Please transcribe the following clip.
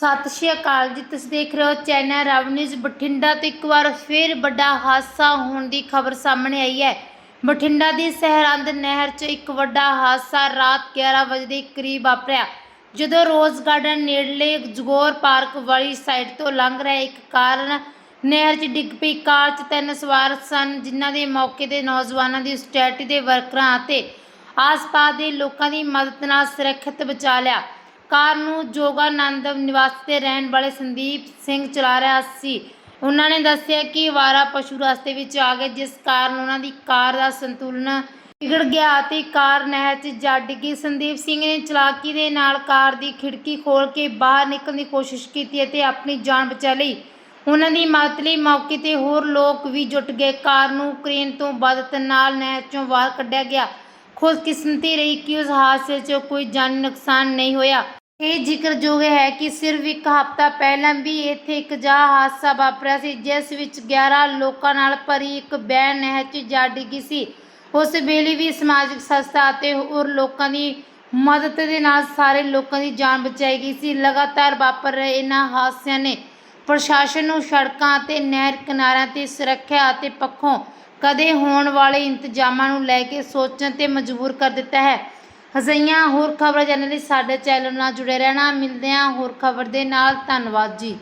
ਸਤਿ ਸ਼੍ਰੀ ਅਕਾਲ ਜੀ, ਤੁਸੀਂ ਦੇਖ ਰਹੇ ਹੋ ਚੈਨਲ ਰਵ ਨਿਊਜ਼ ਬਠਿੰਡਾ ਤੋਂ ਇੱਕ ਵਾਰ ਫਿਰ ਵੱਡਾ ਹਾਦਸਾ ਹੋਣ ਦੀ ਖਬਰ ਸਾਹਮਣੇ ਆਈ ਹੈ। ਬਠਿੰਡਾ ਦੀ ਸਹਿਰੰਦ ਨਹਿਰ 'ਚ ਇੱਕ ਵੱਡਾ ਹਾਦਸਾ ਰਾਤ 11 ਵਜੇ ਦੇ ਕਰੀਬ ਵਾਪਰਿਆ, ਜਦੋਂ ਰੋਜ਼ ਗਾਰਡਨ ਨੇੜਲੇ ਜਗੋਰ ਪਾਰਕ ਵਾਲੀ ਸਾਈਡ ਤੋਂ ਲੰਘ ਰਿਹਾ ਇੱਕ ਕਾਰ ਨਹਿਰ 'ਚ ਡਿੱਗ ਪਈ। ਕਾਰ 'ਚ ਤਿੰਨ ਸਵਾਰ ਸਨ, ਜਿਨ੍ਹਾਂ ਦੇ ਮੌਕੇ ਤੇ ਨੌਜਵਾਨਾਂ ਦੀ ਸਟੈਟੀ ਦੇ ਵਰਕਰਾਂ ਅਤੇ ਆਸ-ਪਾਸ ਦੇ ਲੋਕਾਂ ਦੀ ਮਦਦ ਨਾਲ ਸੁਰੱਖਿਅਤ ਬਚਾ ਲਿਆ। ਕਾਰ ਨੂੰ ਜੋਗਾਨੰਦ ਨਿਵਾਸ ਦੇ ਰਹਿਣ ਵਾਲੇ ਸੰਦੀਪ ਸਿੰਘ ਚਲਾ ਰਿਹਾ ਸੀ। ਉਹਨਾਂ ਨੇ ਦੱਸਿਆ ਕਿ ਵਾਰਾ ਪਸ਼ੂ ਰਸਤੇ ਵਿੱਚ ਆ ਗਏ, ਜਿਸ ਕਾਰਨ ਉਹਨਾਂ ਦੀ ਕਾਰ ਦਾ ਸੰਤੁਲਨ ਵਿਗੜ ਗਿਆ ਅਤੇ ਕਾਰ ਨਹਿਰ 'ਚ ਜਾ ਡਿੱਗੀ। ਸੰਦੀਪ ਸਿੰਘ ਨੇ ਚਲਾਕੀ ਦੇ ਨਾਲ ਕਾਰ ਦੀ ਖਿੜਕੀ ਖੋਲ ਕੇ ਬਾਹਰ ਨਿਕਲਣ ਦੀ ਕੋਸ਼ਿਸ਼ ਕੀਤੀ ਅਤੇ ਆਪਣੀ ਜਾਨ ਬਚਾ ਲਈ। ਉਹਨਾਂ ਦੀ ਮਦਦ ਲਈ ਮੌਕੇ ਤੇ ਹੋਰ ਲੋਕ ਵੀ ਜੁਟ ਗਏ। ਕਾਰ ਨੂੰ ਕ੍ਰੇਨ ਤੋਂ ਮਦਦ ਨਾਲ ਨਹਿਰ 'ਚੋਂ ਬਾਹਰ ਕੱਢਿਆ ਗਿਆ। ਖੁਸ਼ਕਿਸਮਤੀ ਰਹੀ ਕਿ ਉਸ ਹਾਦਸੇ 'ਚ ਕੋਈ ਜਾਨੀ ਨੁਕਸਾਨ ਨਹੀਂ ਹੋਇਆ। ਇਹ ਜ਼ਿਕਰਯੋਗ ਹੈ ਕਿ ਸਿਰਫ ਇੱਕ ਹਫ਼ਤਾ ਪਹਿਲਾਂ ਵੀ ਇੱਥੇ ਇੱਕ ਜਾ ਹਾਦਸਾ ਵਾਪਰਿਆ ਸੀ, ਜਿਸ ਵਿੱਚ 11 ਲੋਕਾਂ ਨਾਲ ਭਰੀ ਇੱਕ ਵੈਨ ਨਹਿਰ 'ਚ ਜਾ ਡਿੱਗੀ ਸੀ। ਉਸ ਵੇਲੇ ਵੀ ਸਮਾਜਿਕ ਸੰਸਥਾ ਅਤੇ ਹੋਰ ਲੋਕਾਂ ਦੀ ਮਦਦ ਦੇ ਨਾਲ ਸਾਰੇ ਲੋਕਾਂ ਦੀ ਜਾਨ ਬਚਾਈ ਗਈ ਸੀ। ਲਗਾਤਾਰ ਵਾਪਰ ਰਹੇ ਇਹਨਾਂ ਹਾਦਸਿਆਂ ਨੇ ਪ੍ਰਸ਼ਾਸਨ ਨੂੰ ਸੜਕਾਂ ਅਤੇ ਨਹਿਰ ਕਿਨਾਰਿਆਂ ਤੇ ਸੁਰੱਖਿਆ ਅਤੇ ਪੱਖੋਂ ਕਦੇ ਹੋਣ ਵਾਲੇ ਇੰਤਜ਼ਾਮਾਂ ਨੂੰ ਲੈ ਕੇ ਸੋਚਣ ਤੇ ਮਜਬੂਰ ਕਰ ਦਿੱਤਾ ਹੈ। ਅਜਿਹੀਆਂ ਹੋਰ ਖਬਰਾਂ ਜਾਣਨ ਲਈ ਸਾਡੇ ਚੈਨਲ ਨਾਲ ਜੁੜੇ ਰਹਿਣਾ। ਮਿਲਦੇ ਹਾਂ ਹੋਰ ਖਬਰ ਦੇ ਨਾਲ। ਧੰਨਵਾਦ ਜੀ।